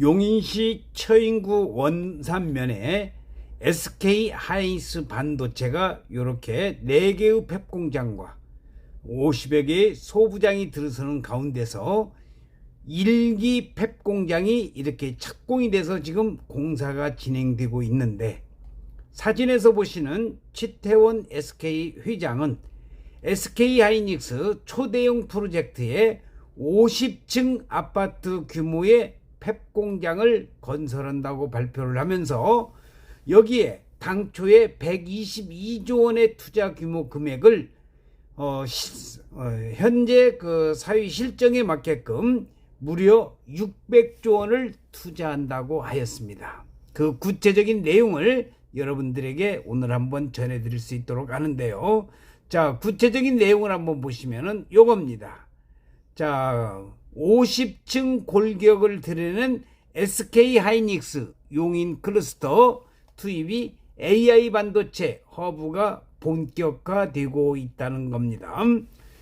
용인시 처인구 원산면에 SK 하이닉스 반도체가 이렇게 4개의 팹 공장과 50여 개의 소부장이 들어서는 가운데서 일기 팹 공장이 이렇게 착공이 돼서 지금 공사가 진행되고 있는데 사진에서 보시는 치태원 SK 회장은 SK 하이닉스 초대형 프로젝트에 50층 아파트 규모의 팹 공장을 건설한다고 발표를 하면서 여기에 당초에 122조 원의 투자 규모 금액을 어, 시, 어, 현재 그 사회 실정에 맞게끔 무려 600조 원을 투자한다고 하였습니다. 그 구체적인 내용을 여러분들에게 오늘 한번 전해드릴 수 있도록 하는데요. 자, 구체적인 내용을 한번 보시면은 요겁니다. 자, 50층 골격을 드리는 SK 하이닉스 용인 클러스터 투입이 AI 반도체 허브가 본격화되고 있다는 겁니다.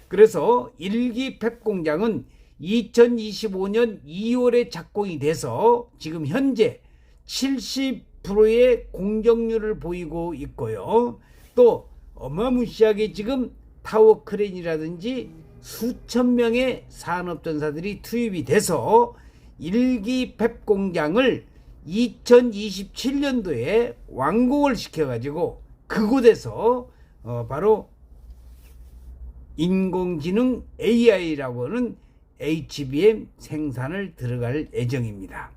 그래서 일기 팹 공장은 2025년 2월에 착공이 돼서 지금 현재 70%의 공정률을 보이고 있고요. 또 어마무시하게 지금 타워 크레인이라든지 수천 명의 산업전사들이 투입이 돼서 일기 팹 공장을 2027년도에 완공을 시켜가지고 그곳에서 어 바로 인공지능 AI라고 하는 HBM 생산을 들어갈 예정입니다.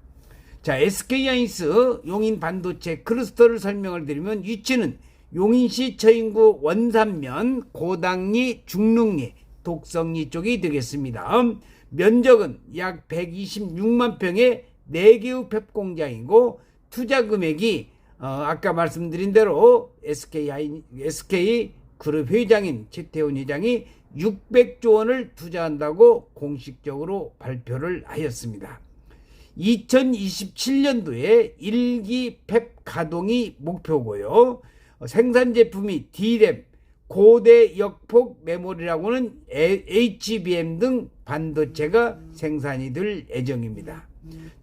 자, SK하이닉스 용인 반도체 클러스터를 설명을 드리면 위치는 용인시 처인구 원산면 고당리 중릉리 독성리 쪽이 되겠습니다. 면적은 약 126만 평의 4개의 팹 공장이고 투자 금액이 어, 아까 말씀드린 대로 SK 하이, SK 그룹 회장인 최태원 회장이 600조 원을 투자한다고 공식적으로 발표를 하였습니다. 2027년도에 일기 팹 가동이 목표고요. 어, 생산 제품이 D램, 고대 역폭 메모리라고는 HBM 등 반도체가 생산이 될 예정입니다.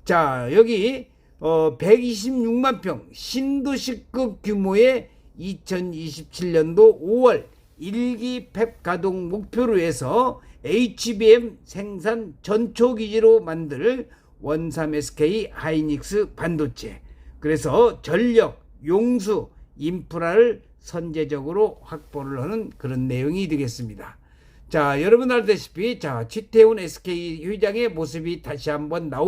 자, 여기 어 126만 평 신도시급 규모의 2027년도 5월 일기 팹 가동 목표로 해서 HBM 생산 전초 기지로 만들 원삼 SK 하이닉스 반도체 그래서 전력, 용수, 인프라를 선제적으로 확보를 하는 그런 내용이 되겠습니다. 자, 여러분 알다시피 자, 최태훈 SK 회장의 모습이 다시 한번 나옵니다.